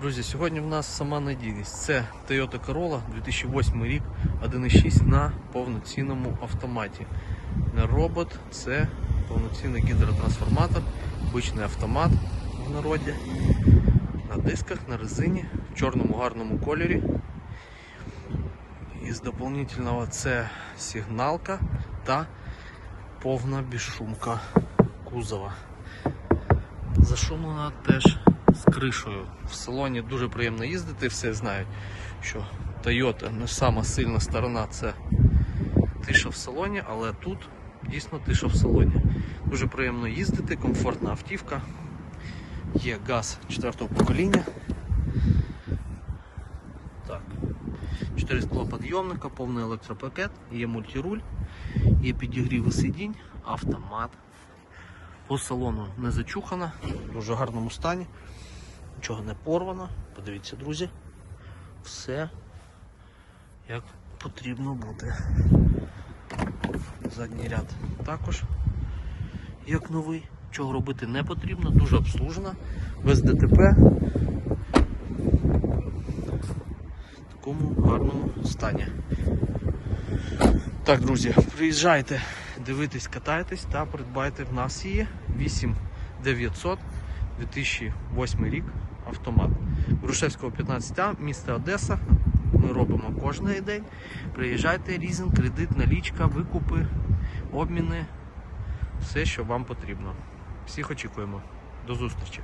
Друзі, сьогодні в нас сама надійність. Це Toyota Corolla 2008 рік 1.6 на повноцінному автоматі. Не робот, це повноцінний гідротрансформатор, обичний автомат в народі. На дисках, на резині, в чорному гарному кольорі. Із дополнительного це сигналка та повна безшумка кузова. Зашумлена теж з кришою. В салоні дуже приємно їздити, все знають, що Toyota не сама сильна сторона це тиша в салоні, але тут дійсно тиша в салоні. Дуже приємно їздити, комфортна автівка. Є газ 4-го покоління. Так. 4 склоподйомника, повний електропакет, є мультируль, є підігріви сидінь, автомат. По салону не зачухана, в дуже гарному стані, нічого не порвано. Подивіться, друзі, все як потрібно бути. Задній ряд також як новий. Чого робити не потрібно, дуже обслужена, без ДТП. В такому гарному стані. Так, друзі, приїжджайте, дивитесь, катайтесь та придбайте в нас її 8900 2008 рік автомат. Грушевського 15А, місто Одеса. Ми робимо кожен день. Приїжджайте, різинг, кредит, налічка, викупи, обміни, все, що вам потрібно. Всіх очікуємо. До зустрічі!